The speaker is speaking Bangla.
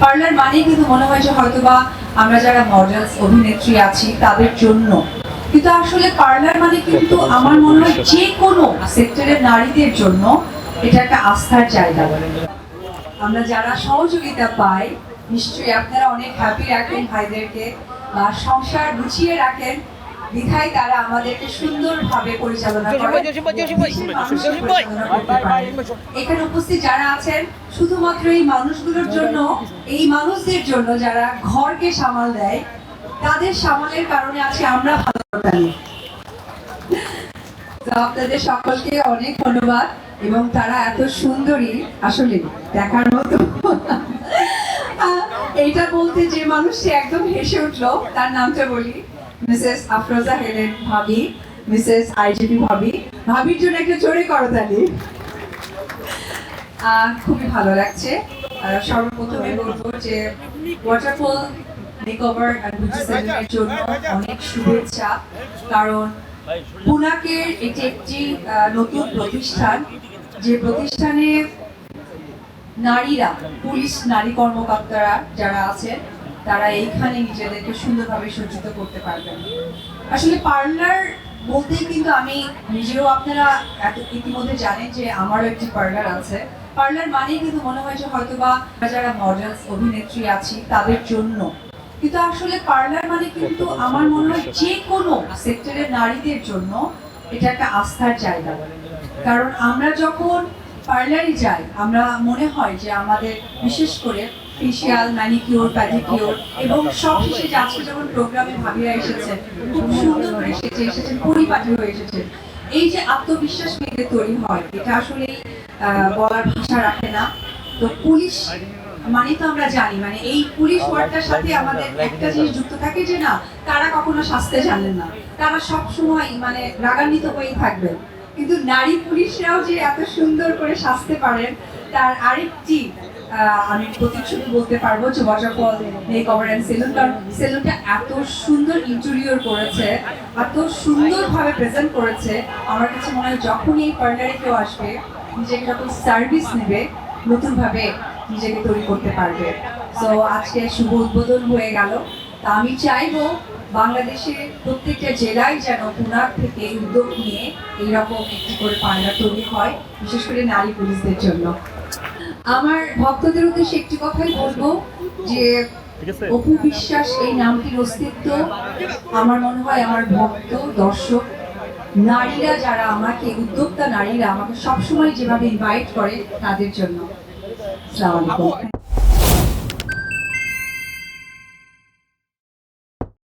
পার্লার মানে কিন্তু মনে হয় যে হয়তোবা আমরা যারা মডেলস অভিনেত্রী আছি তাদের জন্য। কিন্তু আসলে পার্লার মানে কিন্তু আমার মনে হয় যে কোনো সেক্টরের নারীদের জন্য এটা একটা আস্থার জায়গা আমরা যারা সহযোগিতা পাই নিশ্চয়ই আপনারা অনেক হ্যাপি রাখেন ভাইদেরকে বা সংসার গুছিয়ে রাখেন। বিধায় তারা আমাদেরকে সুন্দরভাবে পরিচালনা করে। এখানে উপস্থিত যারা আছেন শুধুমাত্র এই মানুষগুলোর জন্য এই মানুষদের জন্য যারা ঘরকে সামাল দেয় তাদের সামালের কারণে আছে আমরা ভালো জানি আপনাদের সকলকে অনেক ধন্যবাদ এবং তারা এত সুন্দরী আসলে দেখার মতো। এইটা বলতে যে মানুষটি একদম হেসে উঠল তার নামটা বলি। মিসেস আফরোজা হেলেন ভাবি, মিসেস আইজিপি ভাবি। ভাবির জন্য একটা জোরে করতালি খুবই ভালো লাগছে। সর্বপ্রথমে বলব যে ওয়াটারফল মেকওভার অ্যান্ড জন্য অনেক শুভেচ্ছা, কারণ পুনাকের এটি একটি নতুন প্রতিষ্ঠান। যে প্রতিষ্ঠানে নারীরা পুলিশ নারী কর্মকর্তারা যারা আছেন তারা এইখানে নিজেদেরকে সুন্দরভাবে সজ্জিত করতে পারবেন। আসলে পার্লার বলতে কিন্তু আমি নিজেও আপনারা এত ইতিমধ্যে জানেন যে আমারও একটি পার্লার আছে। পার্লার মানেই কিন্তু মনে হয় যে হয়তোবা আমরা যারা মডেলস, অভিনেত্রী আছি, তাদের জন্য। কিন্তু আসলে পার্লার মানে কিন্তু আমার মনে হয় যে কোনো সেক্টরের নারীদের জন্য এটা একটা আস্থার জায়গা। কারণ আমরা যখন পার্লারে যাই, আমরা মনে হয় যে আমাদের বিশেষ করে ফেশিয়াল ম্যানিকিউর প্যাডিকিউর এবং সব শেষে যে আজকে যখন প্রোগ্রামে ভাবিরা এসেছেন খুব সুন্দর করে সেজে এসেছেন পরিপাটি হয়ে এসেছেন এই যে আত্মবিশ্বাস মেয়েদের তৈরি হয়, এটা আসলে বলার ভাষা রাখে না। তো পুলিশ মানে তো আমরা জানি মানে এই পুলিশ ওয়ার্ডটার সাথে আমাদের একটা জিনিস যুক্ত থাকে যে না, তারা কখনো শাস্তে জানেন না। তারা সব সময় মানে রাগান্বিত হয়েই থাকবেন। কিন্তু নারী পুলিশরাও যে এত সুন্দর করে সাজতে পারেন, তার আরেকটি আমি প্রতিচ্ছবি বলতে পারব যে waterfall make over and salon কারণ সেলুনটা এত সুন্দর ইন্টেরিয়র করেছে, এত সুন্দরভাবে প্রেজেন্ট করেছে। আমার কাছে মনে হয় যখনই এই পার্লারে কেউ আসবে, নিজেকে যখন সার্ভিস নেবে, নতুনভাবে নিজেকে তৈরি করতে পারবে। তো আজকে শুভ উদ্বোধন হয়ে গেল। তা আমি চাইব বাংলাদেশের প্রত্যেকটা জেলায় যেন পুনার থেকে উদ্যোগ নিয়ে এইরকম একটি করে পার্লার তৈরি হয় বিশেষ করে নারী পুলিশদের জন্য। আমার ভক্তদের উদ্দেশ্যে একটি কথাই বলব যে অপু বিশ্বাস এই নামটির অস্তিত্ব আমার মনে হয় আমার ভক্ত দর্শক নারীরা যারা আমাকে উদ্যোক্তা নারীরা আমাকে সবসময় যেভাবে ইনভাইট করে তাদের জন্য। আসসালামু আলাইকুম।